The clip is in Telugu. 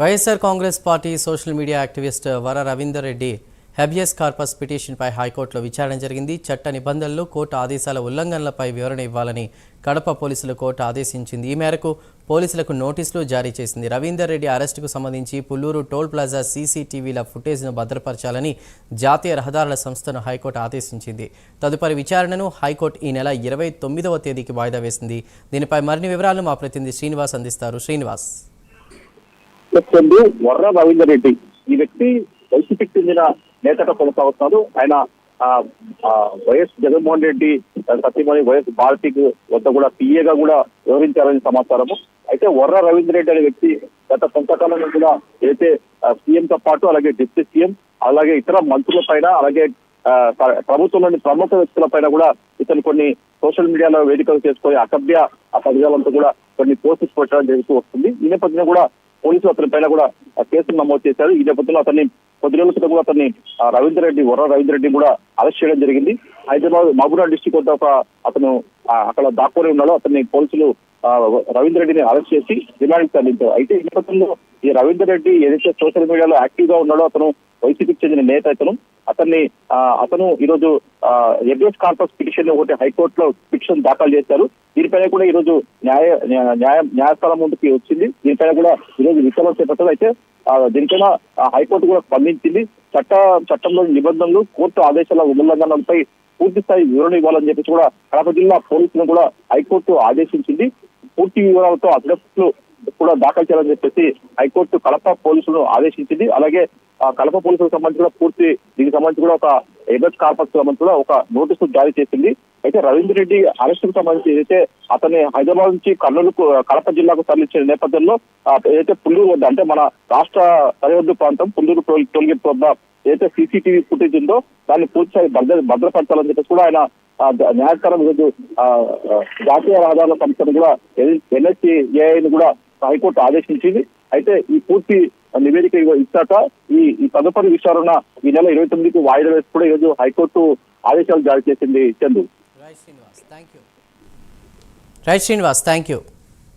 YSR Congress party social media activist వర రవీందర్ రెడ్డి హెబియస్ కార్పస్ పిటిషన్పై హైకోర్టులో విచారణ జరిగింది. చట్ట నిబంధనలు కోర్టు ఆదేశాల ఉల్లంఘనలపై వివరణ ఇవ్వాలని కడప పోలీసులు కోర్టు ఆదేశించింది. ఈ మేరకు పోలీసులకు నోటీసులు జారీ చేసింది. రవీందర్ రెడ్డి అరెస్టుకు సంబంధించి పుల్లూరు టోల్ ప్లాజా సీసీటీవీల ఫుటేజ్ను భద్రపరచాలని జాతీయ రహదారుల సంస్థను హైకోర్టు ఆదేశించింది. తదుపరి విచారణను హైకోర్టు ఈ నెల ఇరవై తొమ్మిదవ తేదీకి వాయిదా వేసింది. దీనిపై మరిన్ని వివరాలు మా ప్రతినిధి శ్రీనివాస్ అందిస్తారు. శ్రీనివాస్. చెప్తుంది వర్ర రవీందర్ రెడ్డి. ఈ వ్యక్తి వైసీపీకి చెందిన నేతగా కొనసాగుతున్నాడు. ఆయన వైఎస్ జగన్మోహన్ రెడ్డి సత్యమణి వైఎస్ భారతికి వద్ద కూడా పిఏగా కూడా వివరించారని సమాచారము. అయితే వర్ర రవీందర్ రెడ్డి అనే వ్యక్తి గత కొంతకాలంలో కూడా అయితే సీఎం తో పాటు అలాగే డిప్యూటీ సీఎం అలాగే ఇతర మంత్రుల పైన అలాగే ఆ, ప్రభుత్వంలోని ప్రముఖ వ్యక్తుల పైన కూడా ఇతను కొన్ని సోషల్ మీడియాలో వేదికలు చేసుకొని అసభ్య ఆ పదజాలంతో కూడా కొన్ని పోస్టులు పెట్టడం జరుగుతూ వస్తుంది. ఈ నేపథ్యంలో కూడా పోలీసులు అతని పైన కూడా కేసు కేసులు నమోదు చేశారు. ఈ నేపథ్యంలో అతన్ని కొద్ది రోజుల క్రితం కూడా అతన్ని రవీందర్ రెడ్డి వర్ర రవీందర్ రెడ్డి కూడా అరెస్ట్ చేయడం జరిగింది. హైదరాబాద్ మహబూబా డిస్టిక్ వద్ద ఒక అతను అక్కడ దాక్కుని ఉన్నాడు. అతన్ని పోలీసులు ఆ, రవీందర్ రెడ్డిని అరెస్ట్ చేసి రిమాండ్ తరలించారు అయితే ఈ నేపథ్యంలో ఈ రవీందర్ రెడ్డి ఏదైతే సోషల్ మీడియాలో యాక్టివ్గా ఉన్నాడో అతను వైసీపీకి చెందిన నేత అతను అతన్ని అతను ఈరోజు ఎడ్ఎస్ కార్పస్ పిటిషన్ ఒకటి హైకోర్టులో పిటిషన్ దాఖలు చేశారు. దీనిపైన కూడా ఈరోజు న్యాయ న్యాయ న్యాయ- న్యాయస్థానం ముందుకి వచ్చింది. దీనిపైన కూడా ఈరోజు విచారణ చేపట్టారు అయితే దీనిపైన హైకోర్టు కూడా స్పందించింది. చట్ట చట్టంలోని నిబంధనలు కోర్టు ఆదేశాల ఉల్లంఘనలపై పూర్తి స్థాయి వివరణ ఇవ్వాలని చెప్పేసి కూడా కడప జిల్లా పోలీసులను కూడా హైకోర్టు ఆదేశించింది. పూర్తి వివరాలతో అదనపులు కూడా దాఖలు చేయాలని చెప్పేసి హైకోర్టు కడప పోలీసులను ఆదేశించింది. అలాగే ఆ కడప పోలీసులకు సంబంధించి కూడా పూర్తి దీనికి సంబంధించి కూడా ఒక ఎగట్ కార్పస్ సంబంధించి కూడా ఒక నోటీసు జారీ చేసింది. అయితే రవీంద్ర రెడ్డి అరెస్టుకు సంబంధించి ఏదైతే అతన్ని హైదరాబాద్ నుంచి కర్నూలుకు కడప జిల్లాకు తరలించిన నేపథ్యంలో ఏదైతే పుల్లూరు వద్ద అంటే మన రాష్ట్ర సరిహద్దు ప్రాంతం పుల్లూరు టోల్గేట్ వద్ద ఏదైతే సీసీటీవీ ఫుటేజ్ ఉందో దాన్ని పూర్తిస్థాయి భద్ర భద్రపరచాలని చెప్పేసి కూడా ఆయన ఆ, న్యాయస్థానం ఈరోజు జాతీయ రహదారుల సంస్థను కూడా ఎన్ఎస్సీ ఏఐని కూడా హైకోర్టు ఆదేశించింది. అయితే ఈ పూర్తి నివేదిక ఇచ్చాక ఈ ఈ తదుపరి విచారణ ఈ నెల ఇరవై తొమ్మిదికి వాయిదా వేసి కూడా ఈరోజు హైకోర్టు ఆదేశాలు జారీ చేసింది Chandu. Right Srinivas thank you right Srinivas thank you